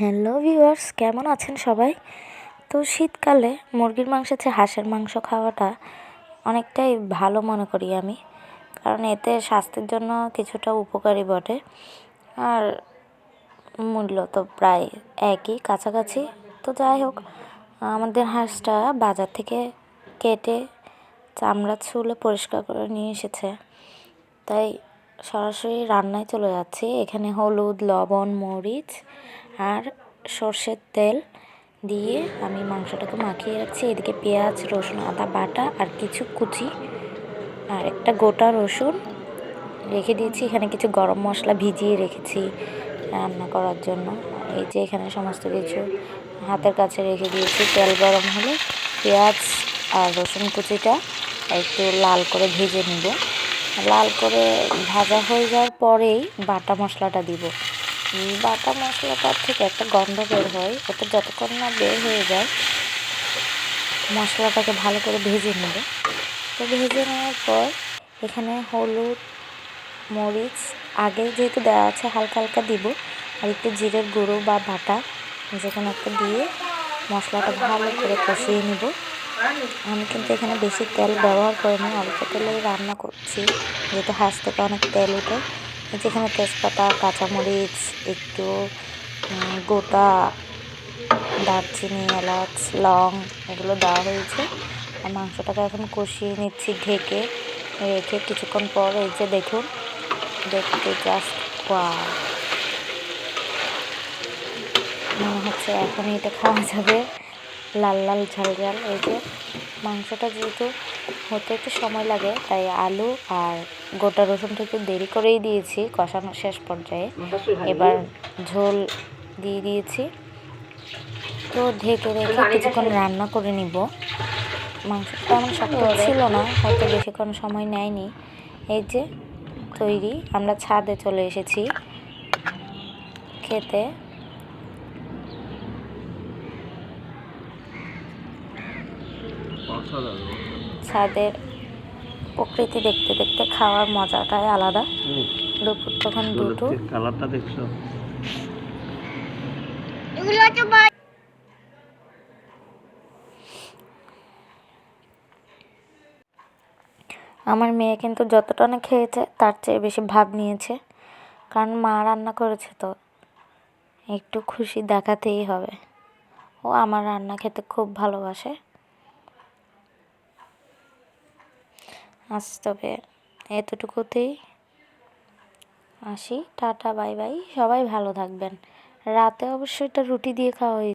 Hello viewers, কেমন আছেন সবাই? তো শীতকালে মুরগির মাংসের চেয়ে হাঁসের মাংস খাওয়াটা অনেকটাই ভালো মনে করি আমি। কারণ এতে স্বাস্থ্যের জন্য কিছুটা উপকারী বটে। আর মূল্য তো প্রায় একই কাছাকাছি। তো যাই হোক, আমাদের হাঁসটা বাজার থেকে কেটে চামড়া ছুলে পরিষ্কার করে নিয়ে এসেছে। তাই সরাসরি রান্নায় চলে যাচ্ছি। এখানে হলুদ, লবণ, মরিচ আর সর্ষের তেল দিয়ে আমি মাংসটাকে মাখিয়ে রাখছি। এদিকে পেঁয়াজ, রসুন, আদা, বাটা আর কিছু কুচি আর একটা গোটা রসুন রেখে দিয়েছি। এখানে কিছু গরম মশলা ভিজিয়ে রেখেছি রান্না করার জন্য। এই যে এখানে সমস্ত কিছু হাতের কাছে রেখে দিয়েছি। তেল গরম হলে পেঁয়াজ আর রসুন কুচিটা একটু লাল করে ভেজে নিব। লাল করে ভাজা হয়ে যাওয়ার পরেই বাটা মশলাটা দিব। বাটা মশলাটার থেকে একটা গন্ধ বের হয়, ওটা যতক্ষণ না বের হয়ে যায়, মশলাটাকে ভালো করে ভেজে নেব। তো ভেজে নেওয়ার পর এখানে হলুদ, মরিচ, আগে যেহেতু দেওয়া আছে হালকা হালকা দিব, আর একটু জিরের গুঁড়ো বা বাটা, যে কোনো একটা দিয়ে মশলাটা ভালো করে কষিয়ে নিব। আমি কিন্তু এখানে বেশি তেল ব্যবহার করিনি, অল্প তেলে রান্না করছি, যেহেতু হাঁস থেকে অনেক তেল উঠে যেখানে তেজপাতা, কাঁচামরিচ, একটু গোটা দারচিনি, এলাচ, লং এগুলো দেওয়া হয়েছে। আর মাংসটাকে এখন কষিয়ে নিচ্ছি ঢেকে রেখে কিছুক্ষণ পর এই যে দেখুন, দেখতে জাস্ট মনে হচ্ছে এখনই এটা খাওয়া যাবে। লাল লাল ঝাল ঝাল এই যে মাংসটা যেহেতু হতে একটু সময় লাগে তাই আলু আর গোটা রসুনটা একটু দেরি করেই দিয়েছি কষানোর শেষ পর্যায়ে। এবার ঝোল দিয়ে দিয়েছি। তো ঢেকে রেখে কিছুক্ষণ রান্না করে নিব। মাংসটা আমার শক্ত ছিল না হয়তো বেশিক্ষণ সময় নেয়নি। এই যে তৈরি আমরা ছাদে চলে এসেছি। খেতে ছাদের? প্রকৃতি দেখতে দেখতে খাওয়ার মজাটাই আলাদা। দুপুর তখন দুটো। কালারটা দেখছ? আমার মেয়ে কিন্তু যতটা না খেয়েছে তার চেয়ে বেশি ভাব নিয়েছে। কারণ মা রান্না করেছে তো। একটু খুশি দেখাতেই হবে। ও আমার রান্না খেতে খুব ভালোবাসে। আজ তবে এতটুকুতেই আসি। Tata, bye bye. সবাই ভালো থাকবেন। রাতে অবশ্যই এটা রুটি দিয়ে খাওয়া হয়েছে।